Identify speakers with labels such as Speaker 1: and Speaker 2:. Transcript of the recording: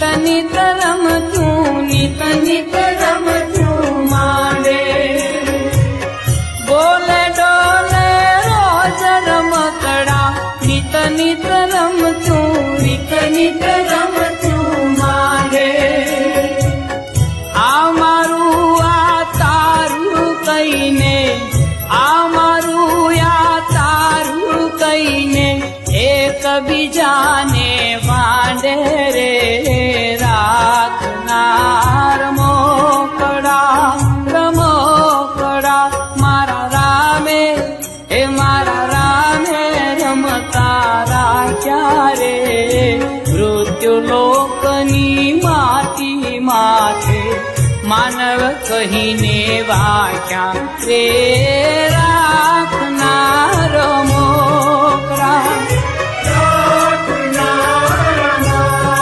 Speaker 1: નિત રમતું નિત નિત રમતું માંડે બોલે ડોલે રોજ રમકડા નિત નિત રમતું નિત નિત રમતું આ મારું આ આ મારું આ તારું કહીને વાંડે માનવ કહીને વાક્યા રે